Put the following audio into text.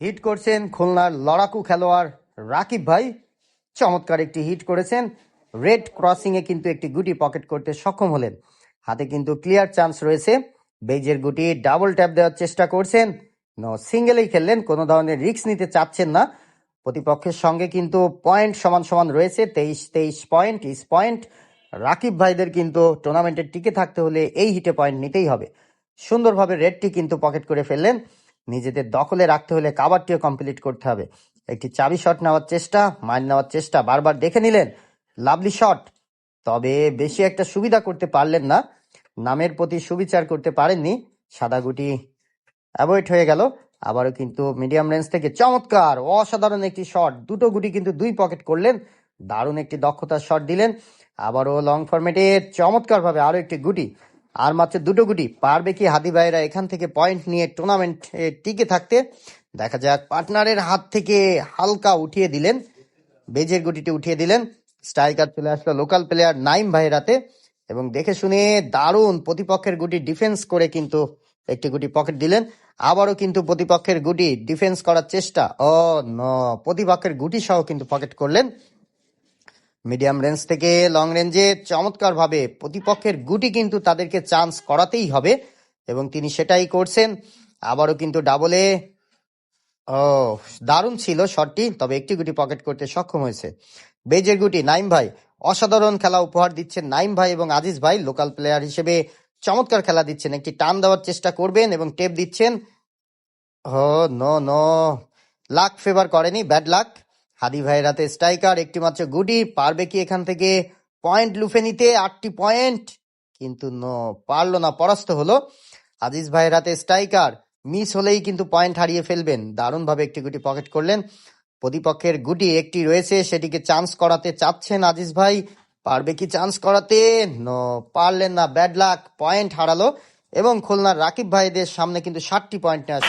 Hit করছেন খুলনার লড়াকু খেলোয়াড় রাকিব ভাই। চমৎকার একটি হিট করেছেন। রেড ক্রসিং এ কিন্তু একটি গুটি পকেট করতে সক্ষম হলেন। হাতে কিন্তু ক্লিয়ার চান্স রয়েছে। বেজের গুটি ডাবল ট্যাপ দেওয়ার চেষ্টা করছেন। নো সিঙ্গেলেই খেললেন, কোনো ধরনের রিস্ক নিতে চাচ্ছেন না। প্রতিপক্ষের সঙ্গে কিন্তু পয়েন্ট সমান সমান রয়েছে, তেইশ তেইশ পয়েন্ট, ইস পয়েন্ট। রাকিব ভাইদের কিন্তু টুর্নামেন্টে টিকে থাকতে হলে এই হিটে পয়েন্ট নিতেই হবে। সুন্দরভাবে রেডটি কিন্তু পকেট করে ফেললেন। নিজেদের দখলে রাখতে হলে কাবারটিও কমপ্লিট করতে হবে। একটি চাবি শট নেওয়ার চেষ্টা, মাইল নেওয়ার চেষ্টা বারবার দেখে নিলেন। লাভলি শট তবে বেশি একটা সুবিধা করতে পারলেন না। নামের প্রতি সুবিচার করতে পারেননি। সাদা গুটি অ্যাভয়েড হয়ে গেল। আবারও কিন্তু মিডিয়াম রেঞ্জ থেকে চমৎকার, অসাধারণ একটি শট দুটো গুটি কিন্তু দুই পকেট করলেন। দারুণ একটি দক্ষতার শট দিলেন। আবারও লং ফরম্যাটে চমৎকার ভাবে আরও একটি গুটি। আর মাত্র দুটো গুটি পারবে কি হাদি ভাইরা এখান থেকে পয়েন্ট নিয়ে টুর্নামেন্ট টিকে থাকতে? দেখা যাক, পার্টনারের হাত থেকে হালকা উঠিয়ে দিলেন, বেজের গুটিটি উঠিয়ে দিলেন। স্ট্রাইকার চলে আসলো লোকাল প্লেয়ার নাইম ভাইরাতে এবং দেখে শুনে দারুণ প্রতিপক্ষের গুটি ডিফেন্স করে কিন্তু একটি গুটি পকেট দিলেন। আবারও কিন্তু প্রতিপক্ষের গুটি ডিফেন্স করার চেষ্টা। ও, ন, প্রতিপক্ষের গুটি সহ কিন্তু পকেট করলেন। মিডিয়াম রেঞ্জ থেকে লং রেঞ্জে চমৎকার ভাবে প্রতিপক্ষের গুটি কিন্তু তাদেরকে চান্স করাতেই হবে এবং তিনি সেটাই করছেন। আবারও কিন্তু ডাবলে ও, দারুণ ছিল শটটি, তবে একটি গুটি পকেট করতে সক্ষম হয়েছে। বেজের গুটি, নাইম ভাই, অসাধারণ খেলা উপহার দিচ্ছেন নাইম ভাই এবং আজিজ ভাই। লোকাল প্লেয়ার হিসেবে চমৎকার খেলা দিচ্ছেন। একটি টান দেওয়ার চেষ্টা করবেন এবং টেপ দিচ্ছেন। Oh, no no, luck favour করেনি ব্যাড লাক হাদি ভাইয়ের হাতে স্ট্রাইকার, একটি মাত্র গুটি, পারবে কি এখান থেকে পয়েন্ট লুফে নিতে? আটটি পয়েন্ট, কিন্তু পারল না, পরাস্ত হলো। আজিজ ভাইয়ের হাতে স্ট্রাইকার, মিস হলেই কিন্তু পয়েন্ট হারিয়ে ফেলবেন। দারুণভাবে একটি গুটি পকেট করলেন। প্রতিপক্ষের গুটি একটি রয়েছে, সেটিকে চান্স করাতে চাচ্ছেন আজিজ ভাই। পারবে কি চান্স করাতে? নো, পারলেন না, ব্যাড লাক, পয়েন্ট হারালো। এবং খুলনার রাকিব ভাইদের সামনে কিন্তু ষাটটি পয়েন্ট নেওয়া